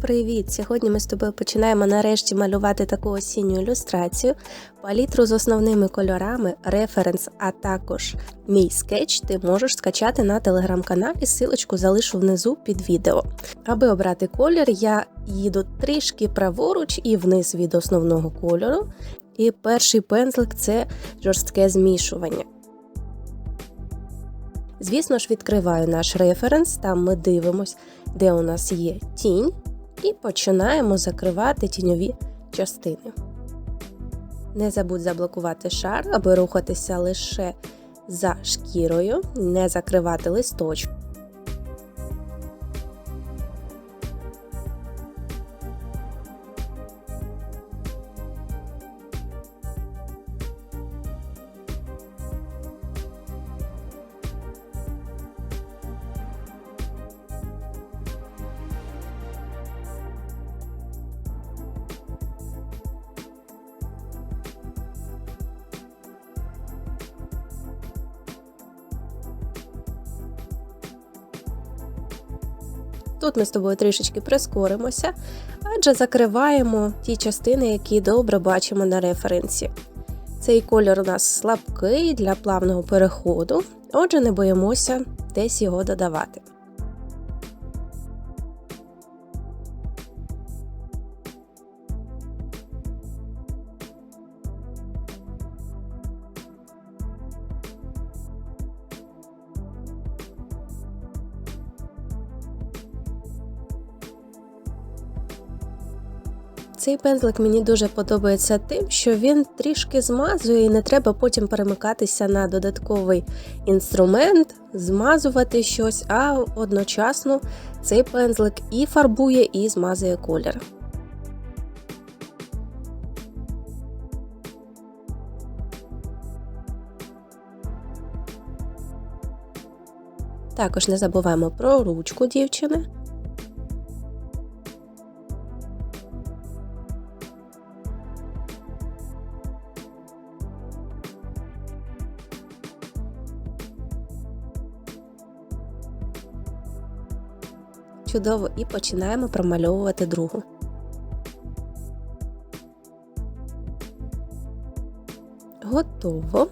Привіт! Сьогодні ми з тобою починаємо нарешті малювати таку осінню ілюстрацію. Палітру з основними кольорами, референс, а також мій скетч ти можеш скачати на телеграм-каналі. Силочку залишу внизу під відео. Аби обрати колір, я їду трішки праворуч і вниз від основного кольору. І перший пензлик це жорстке змішування. Звісно ж, відкриваю наш референс, там ми дивимось, де у нас є тінь і починаємо закривати тіньові частини. Не забудь заблокувати шар, аби рухатися лише за шкірою, не закривати листочок. Тут ми з тобою трішечки прискоримося, адже закриваємо ті частини, які добре бачимо на референсі. Цей кольор у нас слабкий для плавного переходу, отже, не боїмося десь його додавати. Цей пензлик мені дуже подобається тим, що він трішки змазує і не треба потім перемикатися на додатковий інструмент, змазувати щось, а одночасно цей пензлик і фарбує, і змазує колір. Також не забуваємо про ручку дівчини. Чудово, і починаємо промальовувати другу. Готово.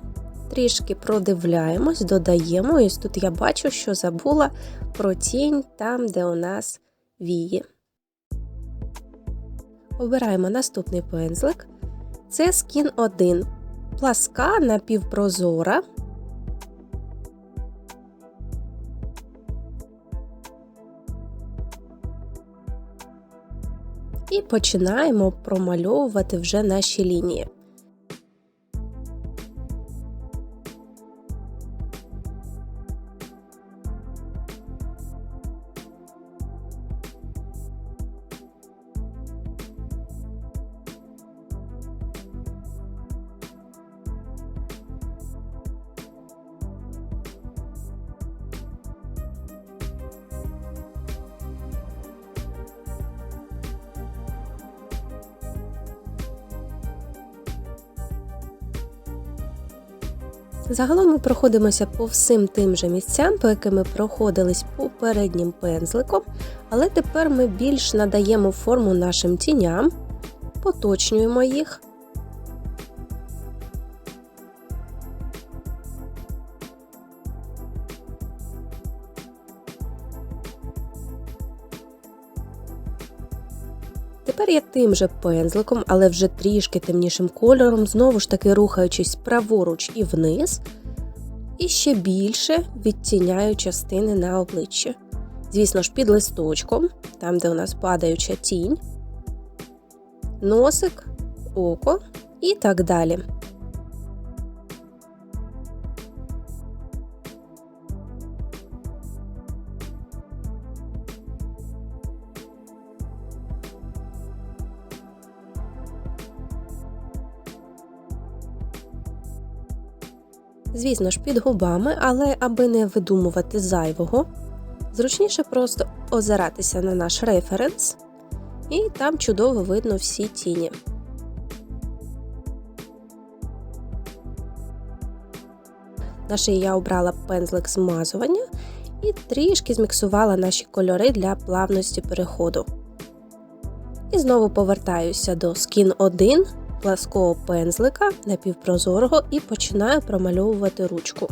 Трішки продивляємось, додаємо. І тут я бачу, що забула про тінь там, де у нас вії. Обираємо наступний пензлик. Це скін 1. Пласка напівпрозора. І починаємо промальовувати вже наші лінії. Загалом ми проходимося по всім тим же місцям, по яким ми проходились попереднім пензликом, але тепер ми більш надаємо форму нашим тіням, поточнюємо їх. Тим же пензликом, але вже трішки темнішим кольором, знову ж таки рухаючись праворуч і вниз, і ще більше відтіняю частини на обличчі. Звісно ж, під листочком, там, де у нас падаюча тінь, носик, око і так далі. Звісно ж, під губами, але аби не видумувати зайвого, зручніше просто озиратися на наш референс, і там чудово видно всі тіні. На шиї я обрала пензлик змазування і трішки зміксувала наші кольори для плавності переходу. І знову повертаюся до Skin 1 плаского пензлика напівпрозорого і починаю промальовувати ручку.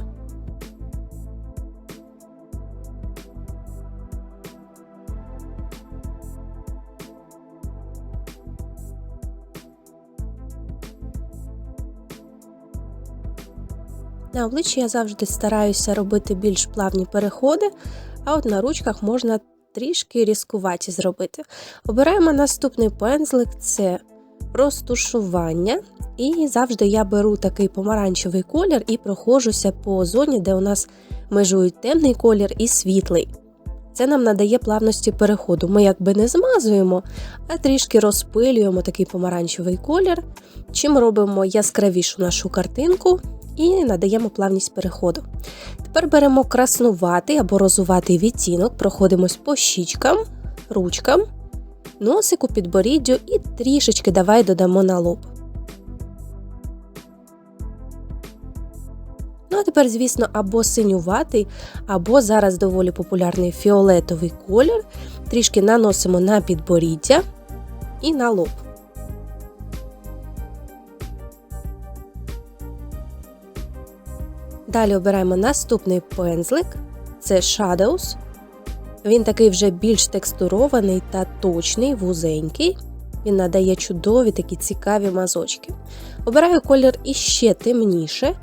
На обличчі я завжди стараюся робити більш плавні переходи, а от на ручках можна трішки різкуваті зробити. Обираємо наступний пензлик це розтушування. І завжди я беру такий помаранчевий колір і проходжуся по зоні, де у нас межують темний колір і світлий. Це нам надає плавності переходу. Ми якби не змазуємо, а трішки розпилюємо такий помаранчевий колір, чим робимо яскравішу нашу картинку і надаємо плавність переходу. Тепер беремо краснуватий або розуватий відтінок, проходимось по щічкам, ручкам, носику, підборіддю і трішечки давай додамо на лоб. Ну, а тепер, звісно, або синюватий, або зараз доволі популярний фіолетовий колір. Трішки наносимо на підборіддя і на лоб. Далі обираємо наступний пензлик це Shadows. Він такий вже більш текстурований та точний, вузенький. Він надає чудові такі цікаві мазочки. Обираю колір іще темніше.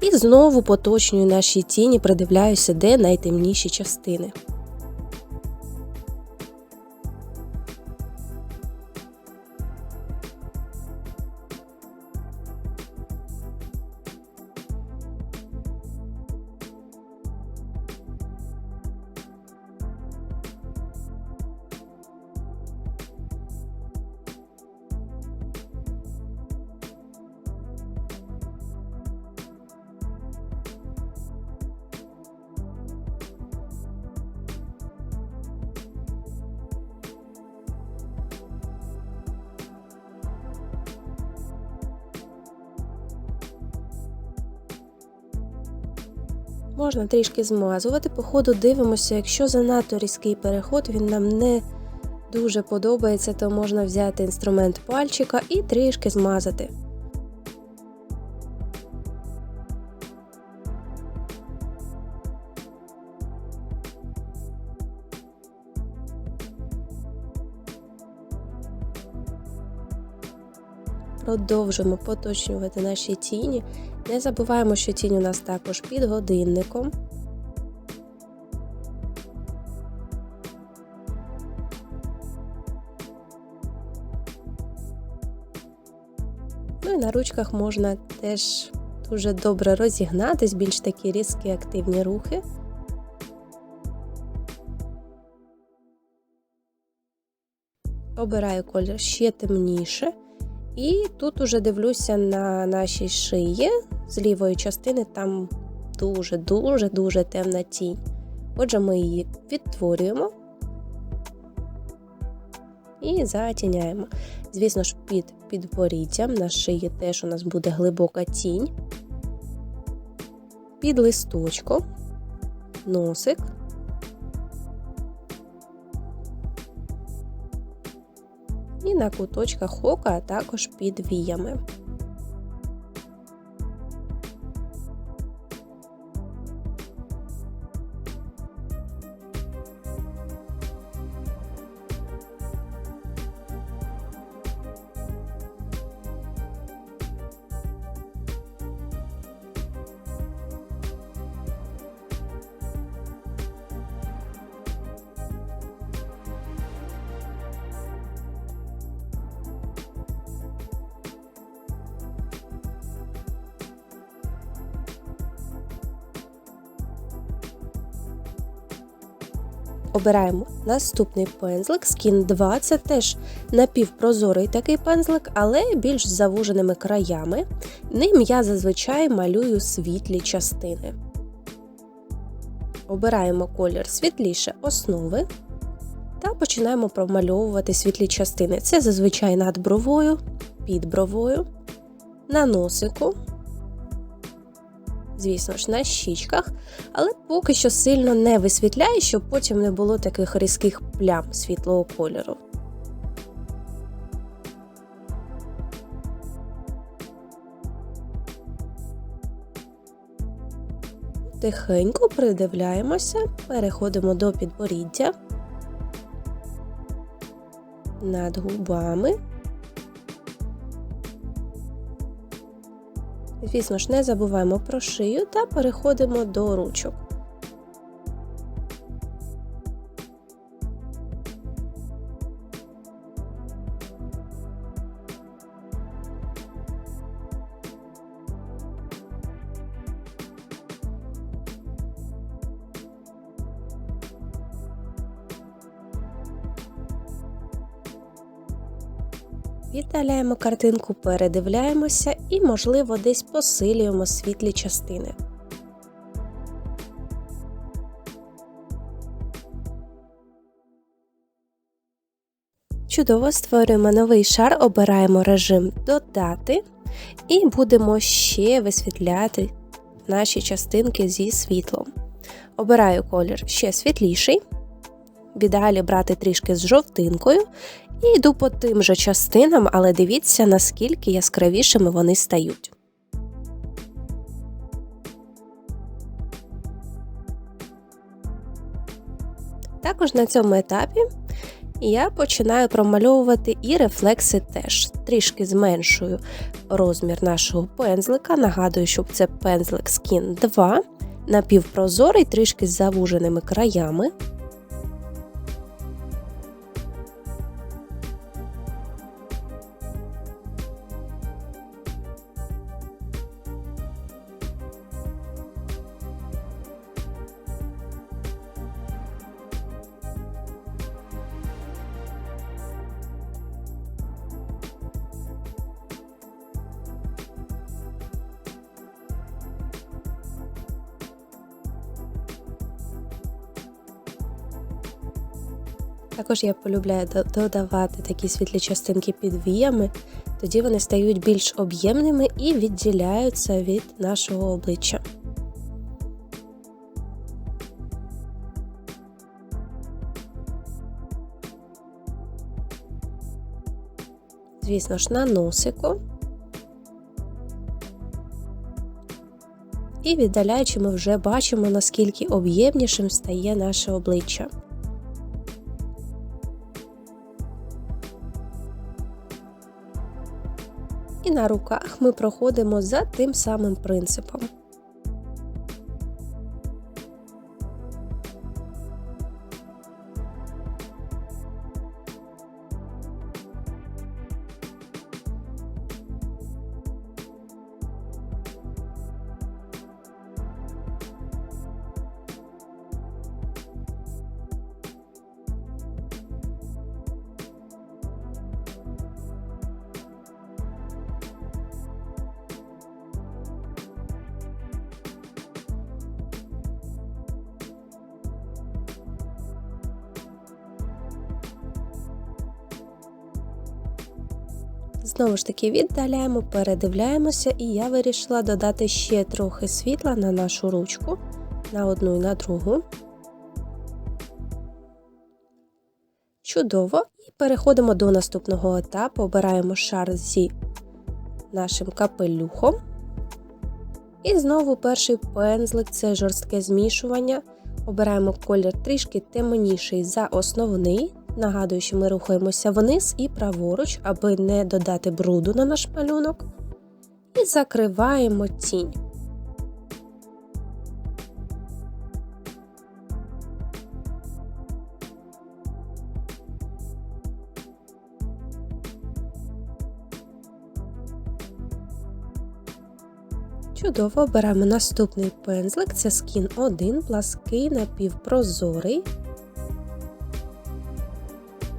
І знову поточнюю наші тіні, придивляюся, де найтемніші частини. Можна трішки змазувати, по ходу дивимося, якщо занадто різкий переход, він нам не дуже подобається, то можна взяти інструмент пальчика і трішки змазати. Продовжуємо поточнювати наші тіні. Не забуваємо, що тінь у нас також під годинником. Ну і на ручках можна теж дуже добре розігнатись, більш такі різкі активні рухи. Обираю колір ще темніше. І тут уже дивлюся на нашій шиї з лівої частини, там дуже-дуже-дуже темна тінь. Отже, ми її відтворюємо і затіняємо. Звісно ж, під підборіддям на шиї теж у нас буде глибока тінь, під листочком, носик. і на куточках ока, а також під віями. Обираємо наступний пензлик Skin 2. Це теж напівпрозорий такий пензлик, але більш з завуженими краями. Ним я зазвичай малюю світлі частини. Обираємо колір світліше основи та починаємо промальовувати світлі частини. Це зазвичай над бровою, під бровою, на носику звісно ж, на щічках, але поки що сильно не висвітляє, щоб потім не було таких різких плям світлого кольору. Тихенько придивляємося, переходимо до підборіддя над губами. Звісно ж, не забуваємо про шию та переходимо до ручок. Віддаляємо картинку, передивляємося і, можливо, десь посилюємо світлі частини. Чудово створюємо новий шар, обираємо режим Додати і будемо ще висвітляти наші частинки зі світлом. Обираю колір ще світліший. В ідеалі брати трішки з жовтинкою і йду по тим же частинам, але дивіться, наскільки яскравішими вони стають. Також на цьому етапі я починаю промальовувати і рефлекси теж. Трішки зменшую розмір нашого пензлика. Нагадую, щоб це пензлик Skin 2, напівпрозорий, трішки з завуженими краями. Також я полюбляю додавати такі світлі частинки під віями, тоді вони стають більш об'ємними і відділяються від нашого обличчя. Звісно ж, на носику. І віддаляючи, ми вже бачимо, наскільки об'ємнішим стає наше обличчя. І на руках ми проходимо за тим самим принципом. Знову ж таки, віддаляємо, передивляємося, і я вирішила додати ще трохи світла на нашу ручку, на одну і на другу. Чудово! І переходимо до наступного етапу. Обираємо шар зі нашим капелюхом. І знову перший пензлик це жорстке змішування. Обираємо колір трішки темніший за основний. Нагадую, що ми рухаємося вниз і праворуч, аби не додати бруду на наш малюнок. І закриваємо тінь. Чудово беремо наступний пензлик, це скін 1, плаский напівпрозорий.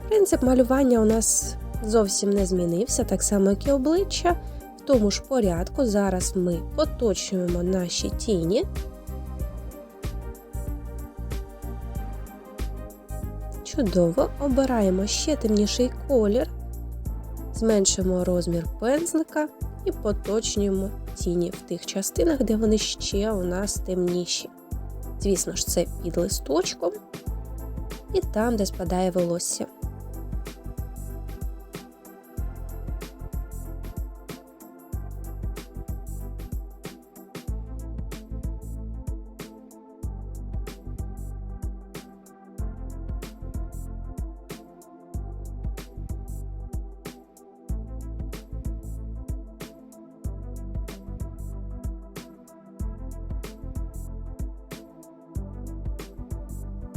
Принцип малювання у нас зовсім не змінився, так само, як і обличчя. В тому ж порядку зараз ми поточуємо наші тіні. Чудово, обираємо ще темніший колір, зменшимо розмір пензлика і поточнюємо тіні в тих частинах, де вони ще у нас темніші. Звісно ж, це під листочком і там, де спадає волосся.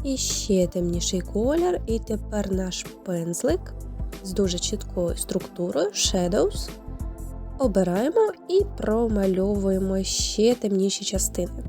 І ще темніший колір, і тепер наш пензлик з дуже чіткою структурою Shadows. Обираємо і промальовуємо ще темніші частини.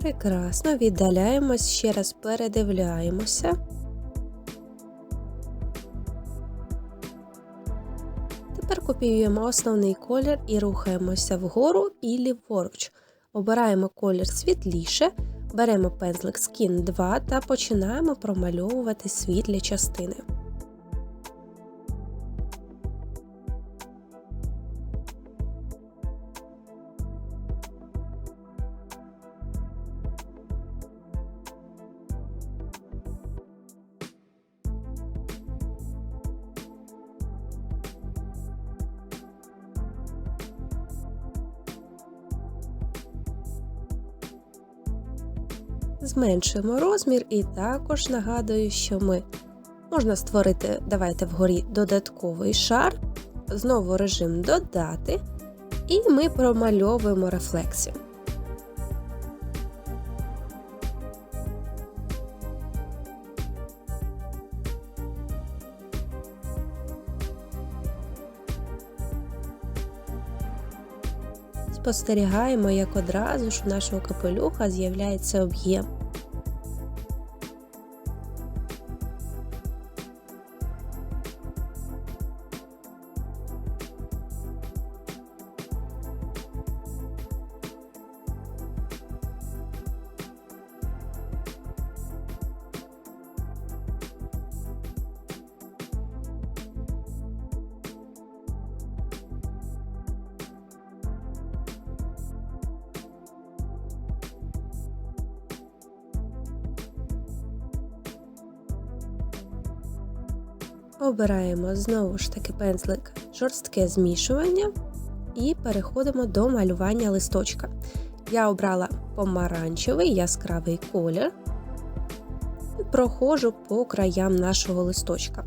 Прекрасно, віддаляємось, ще раз передивляємося. Тепер копіюємо основний колір і рухаємося вгору і ліворуч. Обираємо колір світліше, беремо пензлик Skin 2 та починаємо промальовувати світлі частини. Зменшуємо розмір і також нагадую, що ми можна створити, давайте вгорі додатковий шар, знову режим додати, і ми промальовуємо рефлексію. Спостерігаємо, як одразу ж у нашого капелюха з'являється об'єм. Обираємо знову ж таки пензлик жорстке змішування і переходимо до малювання листочка. Я обрала помаранчевий яскравий колір і проходжу по краям нашого листочка.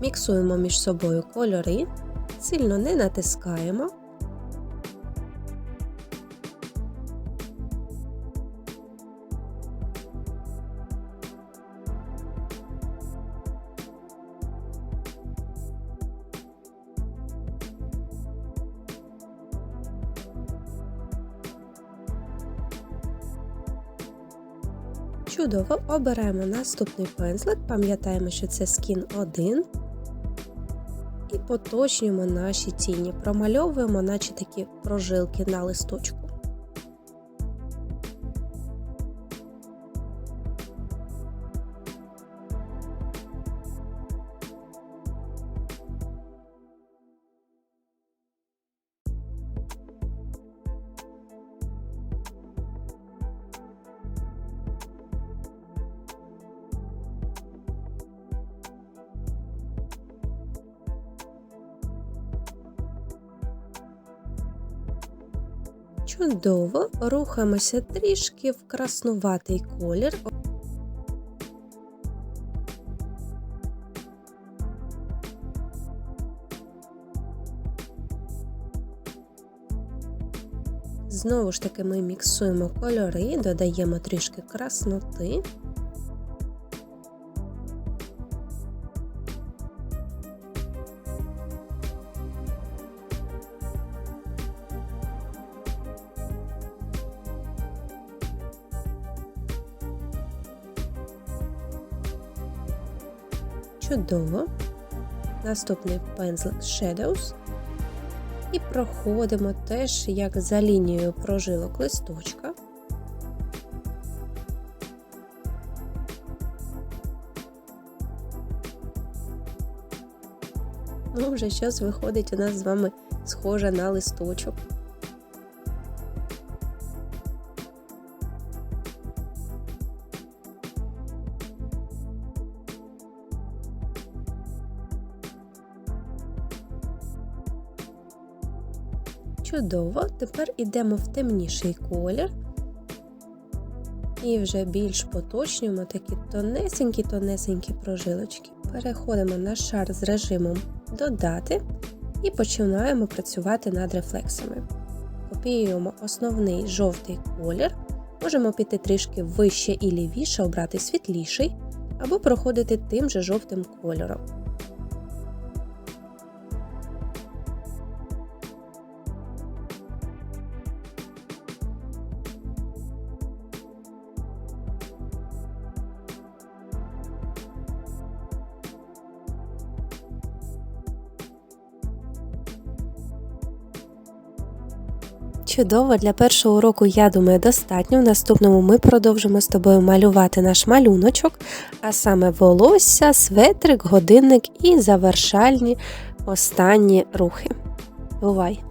Міксуємо між собою кольори, сильно не натискаємо. Чудово, оберемо наступний пензлик, пам'ятаємо, що це скін 1. І поточнюємо наші тіні, промальовуємо, наче такі прожилки на листочку. Чудово, рухаємося трішки в краснуватий колір. Знову ж таки ми міксуємо кольори, додаємо трішки красноти. Чудово. Наступний пензлик Shadows. І проходимо теж як за лінією прожилок листочка. вже щось виходить у нас з вами схоже на листочок. Чудово, тепер йдемо в темніший колір. І вже більш поточнюємо такі тонесенькі-тонесенькі прожилочки. Переходимо на шар з режимом Додати і починаємо працювати над рефлексами. Копіюємо основний жовтий колір, можемо піти трішки вище і лівіше, обрати світліший, або проходити тим же жовтим кольором. Чудово, для першого уроку, я думаю, достатньо. В наступному ми продовжимо з тобою малювати наш малюночок, а саме волосся, светрик, годинник і завершальні останні рухи. Бувай!